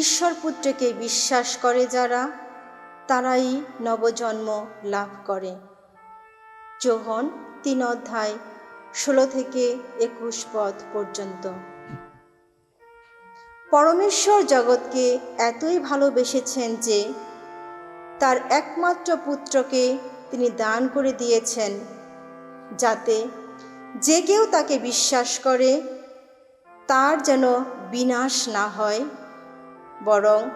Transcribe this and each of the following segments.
ঈশ্বর পুত্রকে বিশ্বাস করে যারা, তারাই নবজন্ম লাভ করে। যোহন তিন অধ্যায় ষোলো থেকে একুশ পদ পর্যন্ত। পরমেশ্বর জগৎকে এতই ভালোবেসেছেন যে, তার একমাত্র পুত্রকে তিনি দান করে দিয়েছেন, যাতে যে কেউ তাকে বিশ্বাস করে, তার যেন বিনাশ না হয়। বরং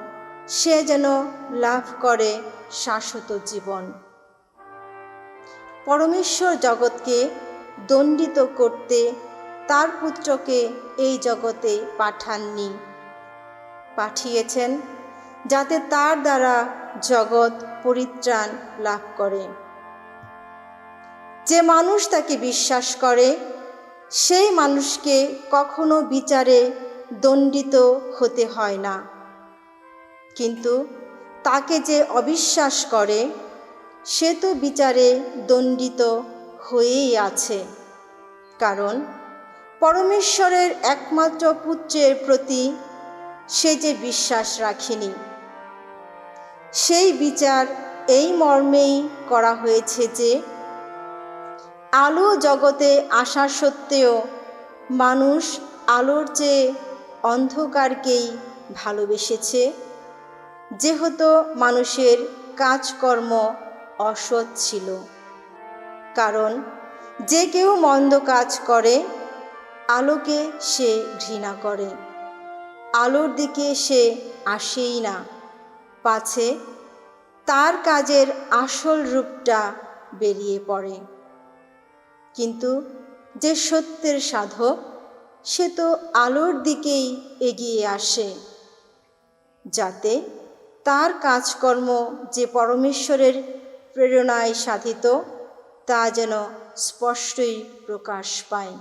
সে যেন লাভ করে শাশ্বত জীবন। পরমেশ্বর জগৎকে দণ্ডিত করতে তার পুত্রকে এই জগতে পাঠাননি। পাঠিয়েছেন যাতে তার দ্বারা জগৎ পরিত্রাণ লাভ করে। যে মানুষ তাকে বিশ্বাস করে, সেই মানুষকে কখনো বিচারে দণ্ডিত হতে হয় না। কিন্তু তাকে যে অবিশ্বাস করে, সে তো বিচারে দণ্ডিত হয়েই আছে। কারণ পরমেশ্বরের একমাত্র পুত্রের প্রতি সে যে বিশ্বাস রাখেনি, সেই বিচার এই মর্মেই করা হয়েছে যে আলো জগতে আসা সত্ত্বেও মানুষ আলোর চেয়ে অন্ধকারকেই ভালোবেসেছে। যেহেতু মানুষের কাজকর্ম অসৎ ছিল। কারণ যে কেউ মন্দ কাজ করে, আলোকে সে ঘৃণা করে। আলোর দিকে সে আসেই না। পাছে তার কাজের আসল রূপটা বেরিয়ে পড়ে। কিন্তু যে সত্যের সাধক, সে তো আলোর দিকেই এগিয়ে আসে, যাতে তার কাজকর্ম যে পরমেশ্বরের প্রেরণায় সাধিত তা যেন স্পষ্টই প্রকাশ পায়।